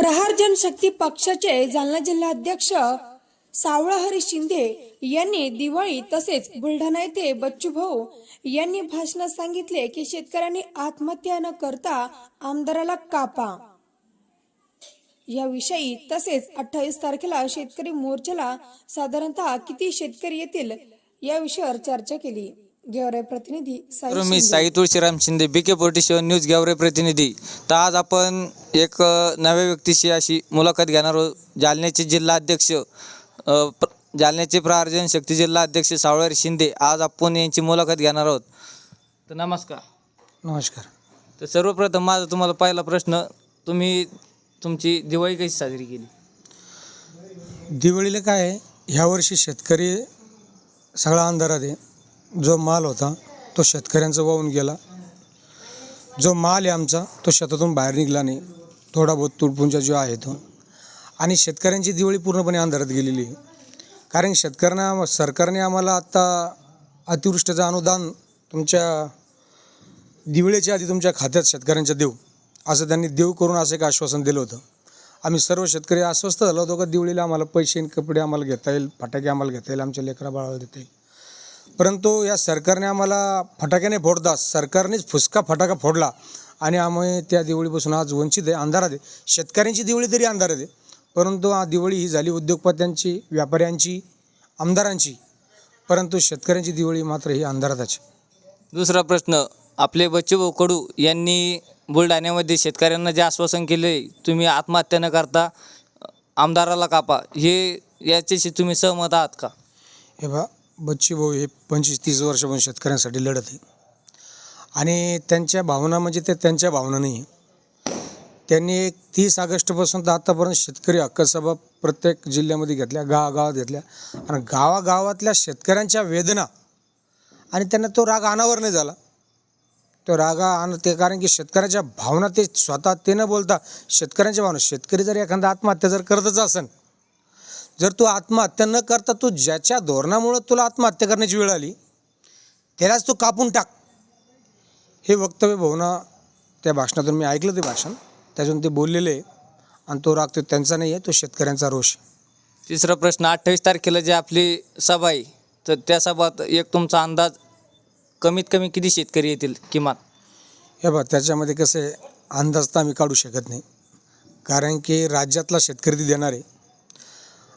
प्रहार जनशक्ती पक्षाचे जालना जिल्हाध्यक्ष सावळहरी शिंदे यांनी दिवाळी तसेच बुलढाणा येथे बच्चूभाऊ यांनी भाषणात सांगितले की शेतकऱ्यांनी आत्महत्या न करता आमदाराला कापा. याविषयी तसेच अठ्ठावीस तारखेला शेतकरी मोर्चाला साधारणतः किती शेतकरी येतील या विषयावर चर्चा केली. गेवराई प्रतिनिधी मी Shinde. Sai Tulshiram Shinde B K forty news Georai प्रतिनिधी. तर आज आपण एक नव्या व्यक्तीशी अशी मुलाखत घेणार आहोत. जालन्याचे जिल्हा अध्यक्ष अ, प्र- जालन्याचे प्रहार जनशक्ती जिल्हा अध्यक्ष सावळारी शिंदे आज आपण यांची मुलाखत घेणार आहोत. तर नमस्कार. नमस्कार. तर सर्वप्रथम माझा तुम्हाला पहिला प्रश्न तुम्ही तुमची दिवाळी कशी साजरी केली? दिवाळीला काय आहे? ह्या वर्षी शेतकरी सगळा अंधारात आहे. जो माल होता तो शेतकऱ्यांचा वाहून गेला. जो माल आहे आमचा तो शेतातून बाहेर निघला नाही. थोडा बहुत तुटपुंजा जो आहे तो. आणि शेतकऱ्यांची दिवाळी पूर्णपणे अंधारात गेलेली आहे. कारण शेतकऱ्यांना सरकारने आम्हाला आत्ता अतिवृष्टीचं अनुदान तुमच्या दिवाळीच्या आधी तुमच्या खात्यात शेतकऱ्यांच्या देऊ. असं त्यांनी देऊ करून असं एक आश्वासन दिलं होतं. आम्ही सर्व शेतकरी अस्वस्थ झालो होतो का दिवाळीला आम्हाला पैसे आणि कपडे आम्हाला घेता येईल फटाके आम्हाला घेता येईल आमच्या लेकरा बाळाला देता येईल. परंतु या सरकारने आम्हाला फटाक्याने फोडता सरकारनेच फुसका फटाका फोडला. आणि आम्ही त्या दिवाळीपासून आज वंचित आहे अंधारात आहे. शेतकऱ्यांची दिवाळी तरी अंधारात आहे. परंतु हा दिवाळी ही झाली उद्योगपत्यांची व्यापाऱ्यांची आमदारांची. परंतु शेतकऱ्यांची दिवाळी मात्र ही अंधारातच दुसरा प्रश्न आपले बच्चूभाऊ कडू यांनी बुलढाण्यामध्ये शेतकऱ्यांना जे आश्वासन केले तुम्ही आत्महत्या न करता आमदाराला कापा. हे याच्याशी तुम्ही सहमत आहात का? हे बा बच्ची भाऊ हे पंचवीस तीस वर्षापासून शेतकऱ्यांसाठी लढत आहे. आणि त्यांच्या भावना म्हणजे ते त्यांच्या भावना नाही. आहे त्यांनी एक तीस ऑगस्टपासून तर आत्तापर्यंत शेतकरी हक्क सभा प्रत्येक जिल्ह्यामध्ये घेतल्या गावागावात घेतल्या. आणि गावागावातल्या शेतकऱ्यांच्या वेदना आणि त्यांना तो राग अनावर नाही झाला. तो रागा आण ते कारण की शेतकऱ्याच्या भावना ते स्वतः ते न बोलता शेतकऱ्यांच्या भावना शेतकरी जर एखादा आत्महत्या जर करतच असेल जर तू आत्महत्या न करता तू ज्याच्या धोरणामुळं तुला आत्महत्या करण्याची वेळ आली त्यालाच तू कापून टाक. हे वक्तव्य भावना त्या भाषणातून मी ऐकलं ते भाषण. त्यातून ते बोललेले आहे. आणि तो राग तो त्यांचा नाही आहे तो शेतकऱ्यांचा रोष. तिसरा प्रश्न अठ्ठावीस तारखेला जी आपली सभा आहे तर त्या सभात एक तुमचा अंदाज कमीत कमी किती शेतकरी येतील किमान? हे बघ त्याच्यामध्ये कसं आहे अंदाज तर आम्ही काढू शकत नाही. कारण की राज्यातला शेतकरी देणार आहे.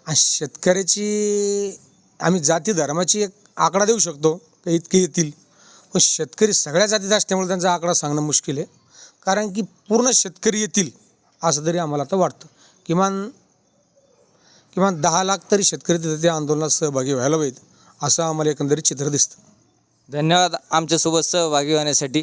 आणि शेतकऱ्याची आम्ही जाती धर्माची एक आकडा देऊ शकतो का इतके येतील? पण शेतकरी सगळ्या जातीत असल्यामुळे त्यांचा आकडा सांगणं मुश्किल आहे. कारण की पूर्ण शेतकरी येतील असं तरी आम्हाला आता वाटतं. किमान किमान दहा लाख तरी शेतकरी तिथे त्या आंदोलनात सहभागी व्हायला पाहिजेत असं आम्हाला एकंदरीत चित्र दिसतं. धन्यवाद आमच्यासोबत सहभागी होण्यासाठी.